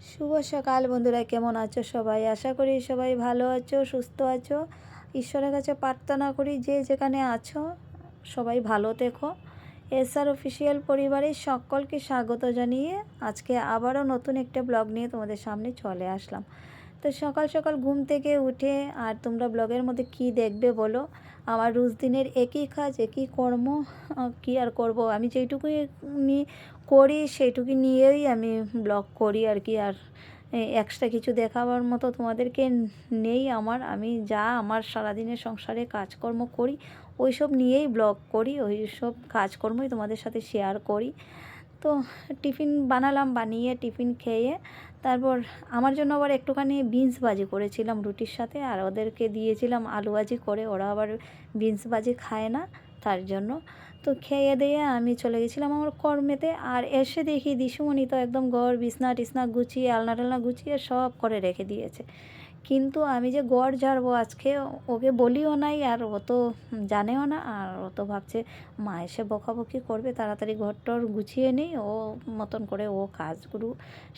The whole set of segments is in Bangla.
শুভ সকাল বন্ধুরা, কেমন আছো সবাই? আশা করি সবাই ভালো আছো, সুস্থ আছো। ঈশ্বরের কাছে প্রার্থনা করি, যে যেখানে আছো, সবাই ভালো দেখো এসআর অফিসিয়াল পরিবারের সকলকে স্বাগত জানিয়ে আজকে আবারও নতুন একটা ব্লগ নিয়ে তোমাদের সামনে চলে আসলাম। তো সকাল সকাল ঘুম থেকে উঠে আর তোমরা ব্লগের মধ্যে কি দেখবে বলো? আমার রোজ দিনের একই কাজ, একই কর্ম কি আর করব? আমি যেইটুকুই করি সেইটুকু নিয়েই আমি ব্লগ করি আর কি। আর এক্সট্রা কিছু দেখাবার মতো তোমাদেরকে নেই আমার। আমি যা আমার সারাদিনের সংসারে কাজকর্ম করি ওই সব নিয়েই ব্লগ করি ওই সব কাজকর্মই তোমাদের সাথে শেয়ার করি। তো টিফিন বানালাম, বানিয়ে টিফিন খেয়ে তারপর আমার জন্য আবার একটুখানি বিনস ভাজি করেছিলাম রুটির সাথে আর ওদেরকে দিয়েছিলাম আলু ভাজি করে, ওরা আবার বিনস ভাজি খায় না তার জন্য। তো খেয়ে দিয়ে আমি চলে গেছিলাম আমার কর্মেতে আর এসে দেখি দিশুমণি তো একদম ঘর, বিছনা টিসনা গুছিয়ে, আলনা টালনা গুছিয়ে সব করে রেখে দিয়েছে। কিন্তু আমি যে গড় ঝাড়বো আজকে, ওকে বলিও নাই আর ও তো জানেও না। আর ও তো ভাবছে, মা এসে বকাবকি করবে, তাড়াতাড়ি ঘরটর গুছিয়ে নেই। ও মতন করে ও কাজগুলো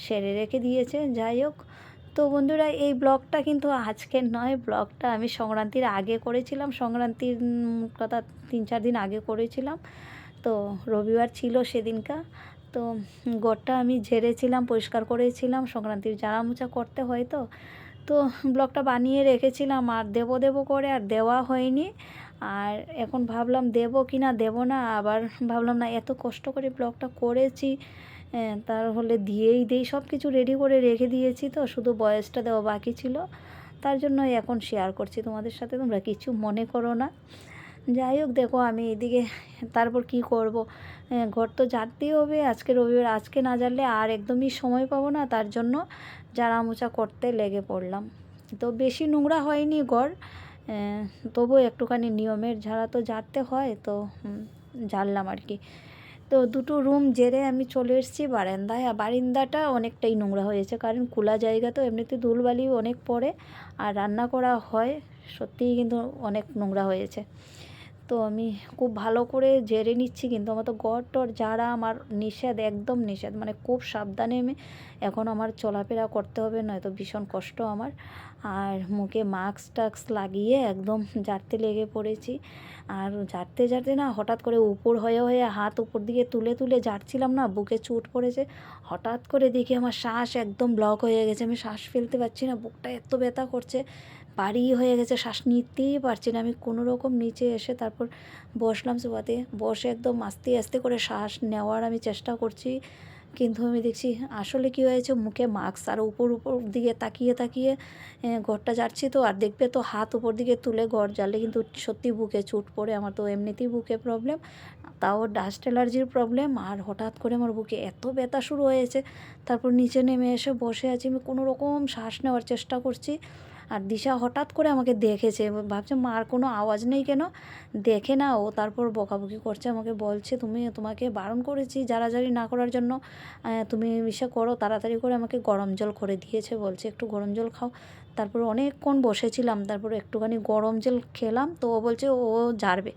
সেরে রেখে দিয়েছে। যাই হোক, তো বন্ধুরা, এই ব্লগটা কিন্তু আজকের নয়। ব্লগটা আমি সংক্রান্তির আগে করেছিলাম। সংক্রান্তির কথা তিন চার দিন আগে করেছিলাম। তো রবিবার ছিল সেদিনকা। তো ঘরটা আমি ঝেড়েছিলাম, পরিষ্কার করেছিলাম। সংক্রান্তির জাড়া মোছা করতে হয় তো। তো ব্লগটা বানিয়ে রেখেছিলাম আর দেবো দেবো করে আর দেওয়া হয়নি। আর এখন ভাবলাম দেবো কি না দেবো না আবার ভাবলাম না এত কষ্ট করে ব্লগটা করেছি হ্যাঁ, তার হলে দিয়েই দিই। সব কিছু রেডি করে রেখে দিয়েছি তো শুধু বয়সটা দেওয়া বাকি ছিল। তার জন্য এখন শেয়ার করছি তোমাদের সাথে তোমরা কিছু মনে করো না। যাই হোক দেখো আমি এদিকে তারপর কি করব? ঘর তো ঝাড়তেই হবে আজকে রবিবার আজকে না জানলে আর একদমই সময় পাবো না তার জন্য মোছা করতে লেগে পড়লাম। তো বেশি নোংরা হয়নি ঘর তবু একটুখানি নিয়মের ঝাড়া তো ঝাড়তে হয়, তো ঝাড়লাম আর কি। তো দুটো রুম জেরে আমি চলে এসেছি বারান্দায়, আর বারান্দাটা অনেকটাই নোংরা হয়েছে কারণ খোলা জায়গা তো এমনিতে ধুলবালি অনেক পড়ে, আর রান্না করা হয়, সত্যিই কিন্তু অনেক নোংরা হয়েছে। তো আমি খুব ভালো করে জেরে নিচ্ছি, কিন্তু আমার তো গড় টর যারা আমার নিষেধ, একদম নিষেধ মানে খুব সাবধানে আমি এখন আমার চলাফেরা করতে হবে, নয়তো ভীষণ কষ্ট আমার। আর মুখে মাস্ক টাস্ক লাগিয়ে একদম ঝাড়তে লেগে পড়েছি। আর ঝাড়তে ঝাড়তে না হঠাৎ করে উপর হয়ে হয়ে হাত উপর দিকে তুলে তুলে ঝাড়ছিলাম না, বুকে চুট পড়েছে। হঠাৎ করে দেখি আমার শ্বাস একদম ব্লক হয়ে গেছে, আমি শ্বাস ফেলতে পারছি না, বুকটা এত ব্যথা করছে ভারী হয়ে গেছে, শ্বাস নিতেই পারছি না। আমি কোনো রকম নিচে এসে তারপর বসলাম সোফাতে, বসে একদম আস্তে আস্তে করে শ্বাস নেওয়ার আমি চেষ্টা করছি। কিন্তু আমি দেখছি আসলে কি হয়েছে? মুখে মাস্ক আর উপর উপর দিকে তাকিয়ে তাকিয়ে ঘরটা যাচ্ছি তো, আর দেখবে তো হাত উপর দিকে তুলে ঘর জ্বালে কিন্তু সত্যি বুকে চুট পড়ে, আমার তো এমনিতেই বুকে প্রবলেম তাও ডাস্ট অ্যালার্জির প্রবলেম আর হঠাৎ করে আমার বুকে এত ব্যথা শুরু হয়েছে, তারপর নিচে নেমে এসে বসে আছি, আমি কোনো রকম শ্বাস নেওয়ার চেষ্টা করছি আর দিশা হঠাৎ করে আমাকে দেখেছে। ভাবছে মার কোনো আওয়াজ নেই কেন? দেখে না, ও তারপর বকাবকি করছে, আমাকে বলছে, তুমি তোমাকে বারণ করেছি যারা জারাজারি না করার জন্য। তুমি ইসে করো, তাড়াতাড়ি করে আমাকে গরম জল করে দিয়েছে। বলছে, একটু গরম জল খাও। তারপর অনেকক্ষণ বসেছিলাম, তারপর একটুখানি গরম জল খেলাম, তো ও বলছে ও ঝাড়বে।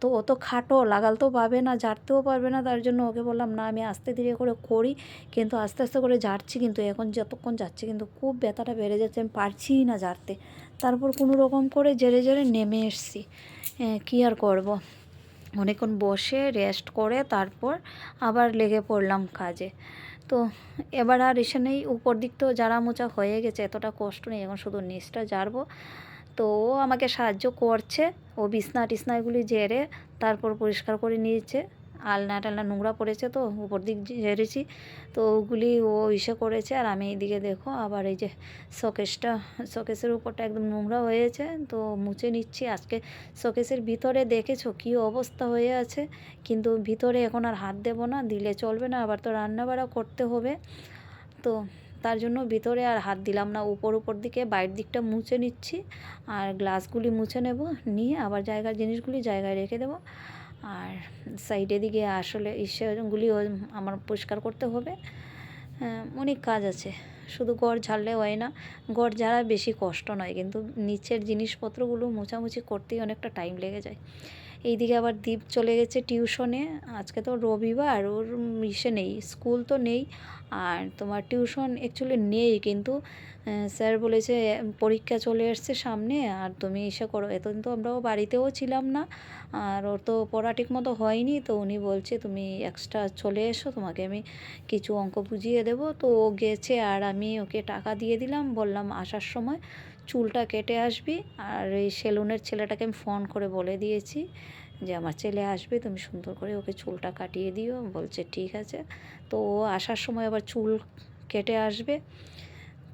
তো ও তো খাটো, লাগাল তো পাবে না, ঝাড়তেও পারবে না, তার জন্য ওকে বললাম, না, আমি আস্তে ধীরে করে করি, কিন্তু আস্তে আস্তে করে ঝাড়ছি, কিন্তু এখন যতক্ষণ যাচ্ছে, কিন্তু খুব ব্যথাটা বেড়ে যাচ্ছে, আমি পারছিই না ঝাড়তে। তারপর কোনো রকম করে জেরে জেরে নেমে এসছি। কী আর করব? অনেকক্ষণ বসে রেস্ট করে, তারপর আবার লেগে পড়লাম কাজে। তো এবার আর এসে নেই। উপর দিক তো জারা মোচা হয়ে গেছে, এতটা কষ্ট নেই। এখন শুধু নিচটা জারবো তো ও আমাকে সাহায্য করছে। ও বিছনা টিছনাগুলি জেরে তারপর পরিষ্কার করে নিয়েছে। আলনা টালনা নোংরা পড়েছে তো, উপর দিক ঝেড়েছি। তো ওগুলি ও ইসে করেছে আর আমি এইদিকে দেখো আবার এই যে শোকেসটা, শোকেসের উপরটা একদম নোংরা হয়েছে। তো মুছে নিচ্ছি। আজকে শোকেসের ভিতরে দেখেছ কী অবস্থা হয়ে আছে? কিন্তু ভিতরে এখন আর হাত দেবো না, দিলে চলবে না, আবার তো রান্নাবাড়া করতে হবে। তো তার জন্য ভিতরে আর হাত দিলাম না, উপর উপর দিকে বাইরের দিকটা মুছে নিচ্ছি। আর গ্লাসগুলি মুছে নেব, নিয়ে আবার জায়গার জিনিসগুলি জায়গায় রেখে দেবো। আর সাইডে দিকে আসলে ইসেগুলি আমার পরিষ্কার করতে হবে। অনেক কাজ আছে। শুধু গড় ঝাড়লে হয় না গড় ঝাড়া বেশি কষ্ট নয়, কিন্তু নিচের জিনিসপত্রগুলো মোছামুছি করতেই অনেকটা টাইম লেগে যায়। এইদিকে আবার দ্বীপ চলে গেছে টিউশনে। আজকে তো রবিবার, ওর ইসে নেই, স্কুল তো নেই, আর তোমার টিউশন অ্যাকচুয়ালি নেই কিন্তু স্যার বলেছে, পরীক্ষা চলে এসছে সামনে, আর তুমি এসে করো। এতদিন তো আমরাও বাড়িতেও ছিলাম না, আর ওর তো পড়া ঠিক মতো হয়নি, তো উনি বলছে, তুমি এক্সট্রা চলে এসো, তোমাকে আমি কিছু অঙ্ক বুঝিয়ে দেবো। তো ও গেছে, আর আমি ওকে টাকা দিয়ে দিলাম, বললাম, আসার সময় চুলটা কেটে আসবি। আর এই সেলুনের ছেলেটাকে আমি ফোন করে বলে দিয়েছি যে আমার ছেলে আসবে, তুমি সুন্দর করে ওকে চুলটা কাটিয়ে দিও। বলছে, ঠিক আছে। তো ও আসার সময় আবার চুল কেটে আসবে।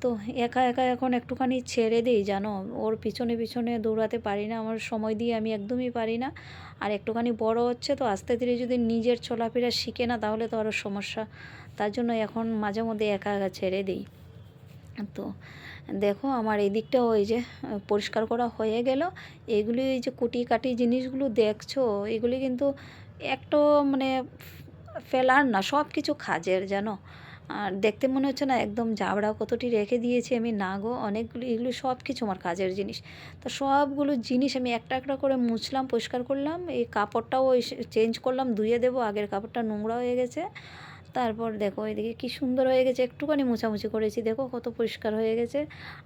তো একা একা এখন একটুখানি ছেড়ে দিই, জানো? ওর পিছনে পিছনে দৌড়াতে পারি না, আমার সময় দিয়ে আমি একদমই পারি না। আর একটুখানি বড় হচ্ছে তো, আস্তে ধীরে যদি নিজের চলাফেরা শিখে না, তাহলে তো আরও সমস্যা। তার জন্য এখন মাঝে মধ্যে একা একা ছেড়ে দিই। তো দেখো আমার এই দিকটাও ওই যে পরিষ্কার করা হয়ে গেল। এগুলি এই যে কুটি কাটি জিনিসগুলো দেখছ, এগুলি কিন্তু একটু মানে ফেলার না, সব কিছু কাজের জানো। আর দেখতে মনে হচ্ছে না একদম জাবড়া কতটি রেখে দিয়েছি আমি, না গো, অনেকগুলো, এগুলো সব কিছু আমার কাজের জিনিস। তো সবগুলো জিনিস আমি একটা একটা করে মুছলাম, পরিষ্কার করলাম, এই কাপড়টাও চেঞ্জ করলাম, ধুয়ে দেবো, আগের কাপড়টা নোংরা হয়ে গেছে। তারপর দেখো এদিকে কি সুন্দর হয়ে গেছে, একটুখানি মোছামুছি করেছি, দেখো কত পরিষ্কার হয়ে গেছে।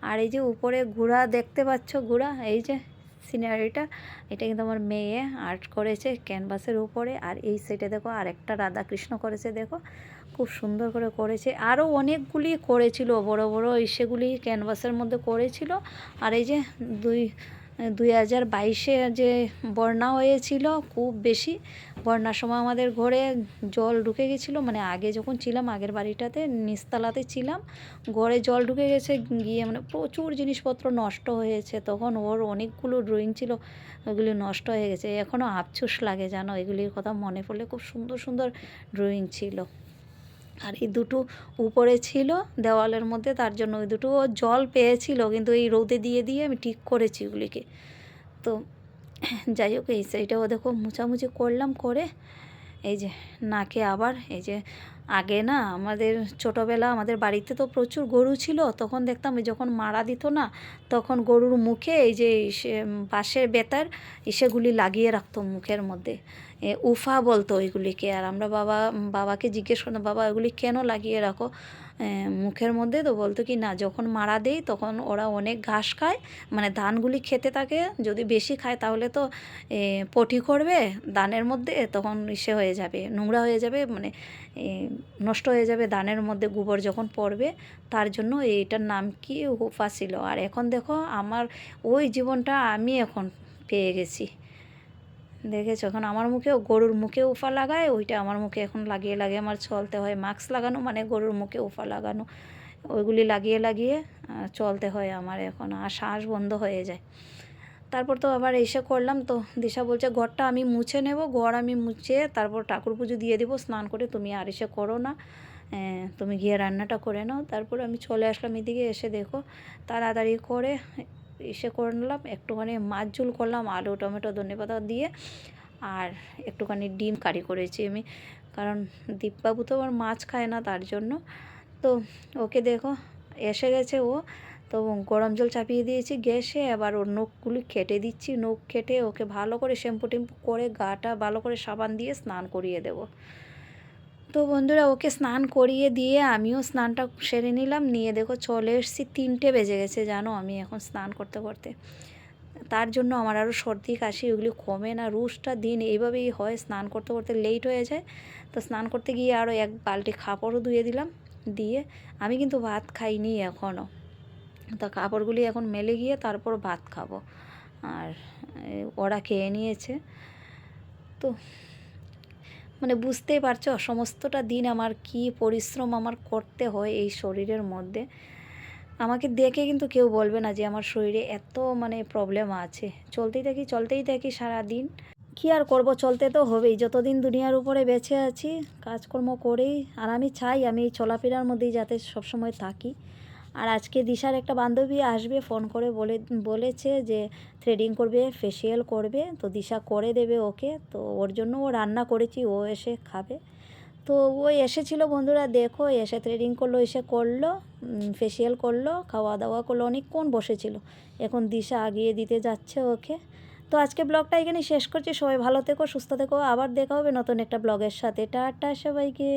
আর এই যে উপরে ঘোড়া দেখতে পাচ্ছ গুড়া এই যে সিনারিটা এটা কিন্তু আমার মেয়ে আর্ট করেছে ক্যানভাসের উপরে। আর এই সাইডে দেখো আর আরেকটা রাধাকৃষ্ণ করেছে, দেখো খুব সুন্দর করে করেছে। আরও অনেকগুলি করেছিল, বড় বড় সেগুলি ক্যানভাসের মধ্যে করেছিল। আর এই যে দুই দুই হাজার বাইশে যে বন্যা হয়েছিল, খুব বেশি। বন্যার সময় আমাদের ঘরে জল ঢুকে গেছিল। মানে আগে যখন ছিলাম, আগের বাড়িটাতে নিচতলাতে ছিলাম, ঘরে জল ঢুকে গেছে, গিয়ে মানে প্রচুর জিনিসপত্র নষ্ট হয়েছে। তখন ওর অনেকগুলো ড্রয়িং ছিল, ওগুলি নষ্ট হয়ে গেছে। এখনও আফসোস লাগে জানো, এগুলির কথা মনে পড়লে খুব সুন্দর সুন্দর ড্রয়িং ছিল। আর এই দুটো উপরে ছিল দেওয়ালের মধ্যে, তার জন্য ওই দুটো জল পেয়েছিল, কিন্তু এই রোদে দিয়ে দিয়ে আমি ঠিক করেছি ওগুলিকে। তো যাই হোক, এই সাইডেও দেখো মুছামুছি করলাম করে, এই যে নাকে আবার, এই যে আগে না আমাদের ছোটোবেলা আমাদের বাড়িতে তো প্রচুর গরু ছিল, তখন দেখতাম যখন মারা দিত না, তখন গরুর মুখে এই যে বাঁশের বেতার সেগুলি লাগিয়ে রাখতো মুখের মধ্যে। উফা বলতো ওইগুলিকে আর আমরা বাবা, বাবাকে জিজ্ঞেস করতাম, বাবা, এগুলি কেন লাগিয়ে রাখো? মুখের মধ্যে তো বলতো কি, না, যখন মারা দেই তখন ওরা অনেক ঘাস খায় মানে ধানগুলি খেতে থাকে, যদি বেশি খায় তাহলে তো পটি করবে, ধানের মধ্যে তখন ইসে হয়ে যাবে, নোংরা হয়ে যাবে মানে নষ্ট হয়ে যাবে ধানের মধ্যে গোবর যখন পড়বে, তার জন্য এইটার নাম কি? হুফা ছিল। আর এখন দেখো, আমার ওই জীবনটা আমি এখন পেয়ে গেছি। দেখেছ? এখন আমার মুখেও গরুর মুখে উফা লাগায়, ওইটা আমার মুখে এখন লাগিয়ে লাগিয়ে আমার চলতে হয়। মাস্ক লাগানো মানে গরুর মুখে উফা লাগানো। ওইগুলি লাগিয়ে লাগিয়ে চলতে হয় আমার এখন। আর শ্বাস বন্ধ হয়ে যায়। তারপর তো আবার এসে করলাম তো। দিশা বলছে, ঘরটা আমি মুছে নেব, ঘর আমি মুছে তারপর ঠাকুর পুজো দিয়ে দেবো, স্নান করে তুমি আর এসে করো না। তুমি গিয়ে রান্নাটা করে নাও। তারপর আমি চলে আসলাম এদিকে, এসে দেখো তাড়াতাড়ি করে এসে করে নিলাম। একটুখানি মাছ ঝুল করলাম, আলু, টমেটো, ধনে পাতা দিয়ে আর একটুখানি ডিম কারি করেছি আমি। কারণ দীপবাবু তো আবার মাছ খায় না তার জন্য। তো ওকে দেখো, এসে গেছে ও। তো গরম জল চাপিয়ে দিয়েছি গ্যাসে। এবার ওর নখগুলি কেটে দিচ্ছি। নখ কেটে ওকে ভালো করে শ্যাম্পু টেম্পু করে গাটা ভালো করে সাবান দিয়ে স্নান করিয়ে দেবো। তো বন্ধুরা, ওকে স্নান করিয়ে দিয়ে আমিও স্নানটা সেরে নিলাম। নিয়ে দেখো চলে এসেছি। তিনটে বেজে গেছে, জানো আমি এখন স্নান করতে করতে। তার জন্য আমার আরও সর্দি, কাশি ওগুলি কমে না। রুশটা দিন এইভাবেই হয়, স্নান করতে করতে লেট হয়ে যায়। তো স্নান করতে গিয়ে আরও এক বালতি খাপড়ও ধুয়ে দিলাম। দিয়ে আমি কিন্তু ভাত খাইনি এখনও। তো কাপড়গুলি এখন মেলে গিয়ে তারপর ভাত খাব। আর ওরা খেয়ে নিয়েছে। তো মানে বুঝতেই পারছ, সমস্তটা দিন আমার কি পরিশ্রম আমার করতে হয় এই শরীরের মধ্যে। আমাকে দেখে কিন্তু কেউ বলবে না যে আমার শরীরে এত মানে প্রবলেম আছে। চলতেই থাকি চলতেই থাকি সারা দিন কী আর করব, চলতে তো হবেই। যতদিন দুনিয়ার উপরে বেঁচে আছি, কাজকর্ম করেই, আর আমি চাই আমি এই চলাফেরার মধ্যেই যাতে সবসময় থাকি। আর আজকে দিশার একটা বান্ধবী আসবে, ফোন করে বলে, বলেছে যে থ্রেডিং করবে ফেসিয়াল করবে, তো দিশা করে দেবে ওকে, তো ওর জন্য ও রান্না করেছি, ও এসে খাবে। তো ও এসেছিল বন্ধুরা, দেখো, এসে থ্রেডিং করল, এসে করল ফেসিয়াল করল, খাওয়া দাওয়া করল, অনেকক্ষণ বসেছিল। এখন দিশা আগিয়ে দিতে যাচ্ছে ওকে। তো আজকে ব্লগটা এখানে শেষ করছি, সবাই ভালো থেকো, সুস্থ থেকো, আবার দেখা হবে নতুন একটা ব্লগের সাথে। টাটা সবাইকে।